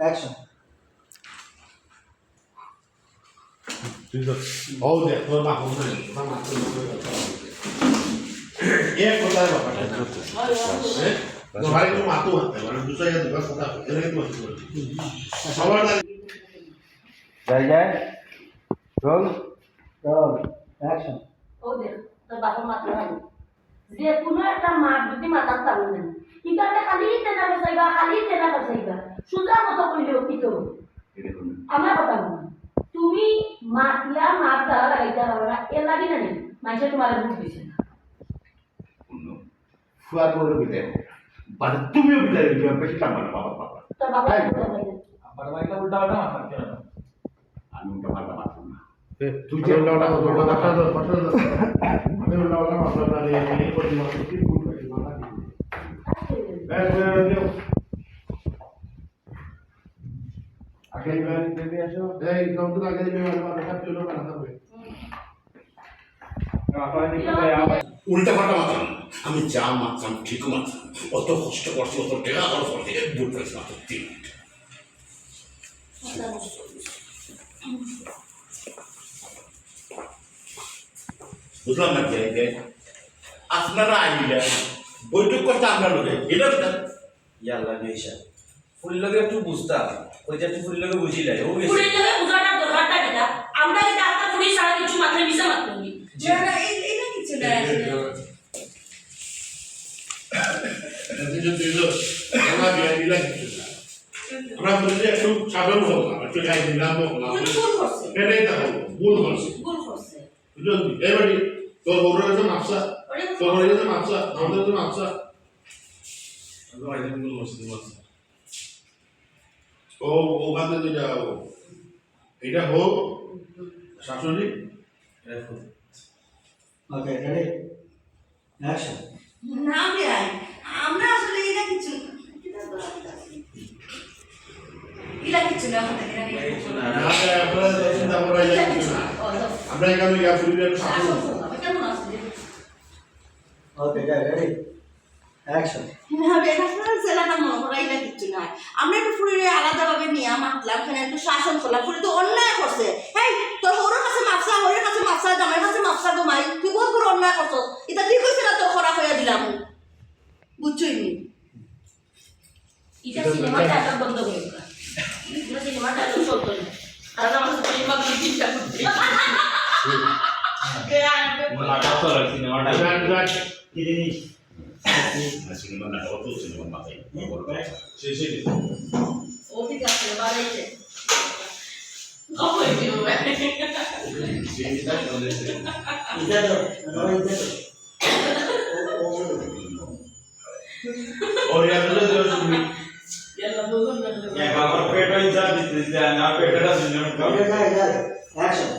Action হও দে তোর মা হও না তোর মা তোর এক কথা ব্যাপারটা হ্যাঁ তোমার তো মাতো হাতে মানে দুশো টাকা দিবা কথা এর কি বলছো সবার না জায়গায় রোল রোল অ্যাকশন ও দেখ তোর যে কোনো একটা মার যদি মাথার তালু নেন কিন্তু আপনি খালি তেনা বসাইবা খালি তেনা বসাইবা সুন্দর মতো করলেও কি তো? আমার কথা মনে তুমি মাতলা লাগাইতে পারো না এর লাগি না নেই মানুষে তোমার বুঝ দিছে। না ফুয়ার বলে বিদায় মানে তুমিও বিদায় দিবে বেশি কাম না বাবা বাবা। তোর বাবা কথা আবার বাইকটা উল্টা পাল্টা মাথা কেন আমি ওটা মারতে পারতাম না। তুই যে উল্টা উল্টা উল্টা কথা তো কথা তো আমি উল্টা উল্টা মাথা না এই করে মাথা কি ভুল করে মাথা কি ব্যাস বের দিও আগে ব্যাস দিতে আসো এই কত আগে দিবে মাথা সব চলো না হবে আপনারা দেখতে পাই আবার উল্টা পাল্টা মারতাম না। আমি যা মারতাম ঠিক মারতাম। অত কষ্ট করছি অত টেকা খরচ করছি বুট পেয়েছি মাত্র তিন মিনিট। বুঝলাম না কে কে? আপনারা আইলেন বৈঠক করতে আমরা লোকে এটা ইয়াল্লা নেশা ফুল লগে একটু ওইটা একটু ফুল লগে বুঝিলাই ও গেছে পুরীর লোকে বুঝানোর দরকারটা কিটা? আমরা যদি আজকে পুরী সারা কিছু মাথায় মিশা না না এটা কিছু না আমরা বিয়ে দিলাম আমরা বলি একটু না একটু খাই দিলাম না ভুল ভুল করছে। এটাই তো ভুল? হচ্ছে ভুল করছে। বুঝলেন এবারে তোর বড় কাছে মাপসা। তোর বড় কাছে মাপসা। আমাদের তো মাপসা। ও ওখানে যে যাও। এটা হোক শাশুড়ি। ওকে রেডি অ্যাকশন না বেআই আমরা আসলে এটা কিছু এটা কিছু না আমরা এখানে গিয়ে ফুলিয়ে শাশুড়ি কেমন আছে ওকে রেডি আমরা একটু ফুরিয়ে আলাদাভাবে নিয়ে মাতলাম এখানে একটু শাসন করলাম ফুরি তো অন্যায় করছে। এই তোর ওর কাছে মাপসা ওর কাছে মাপসা জামাইয়ের কাছে মাপসা গোমাই তুই বহুত বড় অন্যায় করছ এটা ঠিক হয়েছে না তোর খরা হইয়া দিলাম? বুঝছই নি? এটা সিনেমা ডায়লগ বন্ধ করে এটা সিনেমা ডায়লগ চলতো না। কারণ আমার সিনেমা কি চিন্তা করতে লাগাত চলে সিনেমাটা। কি জিনিস সিনেমা না অত সিনেমা মাথায় শেষ হয়ে গেছে ও ঠিক আছে বাড়াইছে অবশ্যই দিব এটা তো এটা তো ও ও और यार तो जो सुनी এলা বলুন না আমার পেট ইচ্ছা দিতে না পেটটা সিনেমা ওকে গাই গাই অ্যাকশন তোরে খেলনা লো বাবা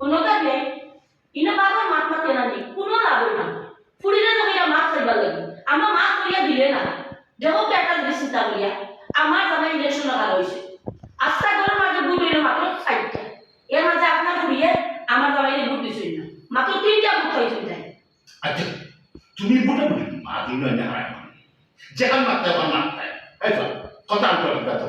නොකරන්නේ ඉන බාග මත්මත් යනන්නේ කුණුවල අබුණා පුඩින ගමිලා මාත් සයිබලගි আমা মাছ করিয়া দিলে না। দেহ পেটাল বেশি তা বলিয়া আমার বাবা ইলেকশন লাগানো হয়েছে আস্থা করে মাঝে ভুল হইল মাত্র সাইডটা এর মাঝে আপনার ঘুরিয়ে আমার বাবা ইলে ভোট দিছিল না। মাত্র তিনটা ভোট হয়েছিল তাই। আচ্ছা তুমি ভোটে ভোটে মা দিল না হয় যেখান মাত্রায় বা মাত্রায় এই তো কথা আনতে হবে কথা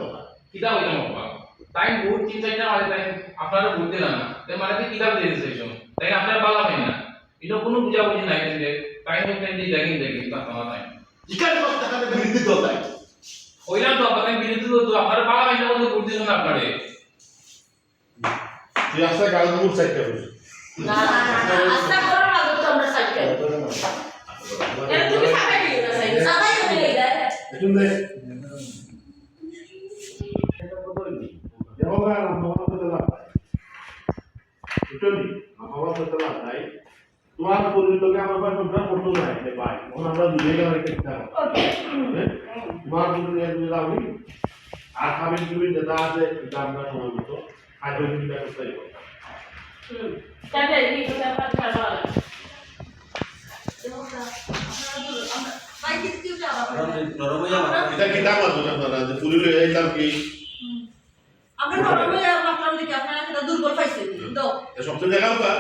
কিতা হইলাম বাবা তাই বহুত চিন্তা চিন্তা মাঝে তাই আপনারা বুঝতে না না। তাই মানে কি কিতাব দিয়ে দিছে এইসব তাই আপনারা বালা হয় না। এটা কোনো বুঝা বুঝি নাই যে তাই হইতে দিয়ে দেখি দেখি তা তোমার তাই ইকার কথা কানে বিরুদ্ধে তো তাই। হইলাম তো আপনাদের বিরুদ্ধে তো আপনারা বালা হয় না বলতে বুঝতে না আপনারে তুই আসলে গাল মুখ সাইডটা বসে। না না না আস্থা করে মাত্র তো আমরা ষাটটা এটা তুমি সাকাই দিও না সাই সাকাই হয়ে গেলে বুঝলি? মামা তো চলা নাই। তোমার পরিবার লোকে আমার ভাই কোনটা করতে নাই রে ভাই। এখন আমরা দুজনে গেলে একটা ওকে তোমার নিয়ে যাবি আর খাবেন তুমি যেটা আছে এটা আমরা সময় মতো আজ ওই দিনটা করতে হয়ে। এটা কিতাব আছে আপনারা যে ফুলিলে এইলাম কি? আমরা নরমে মাতলাম দেখি আপনারা সেটা দুর্বল পাইছেন। তো সবচেয়ে দেখাও কা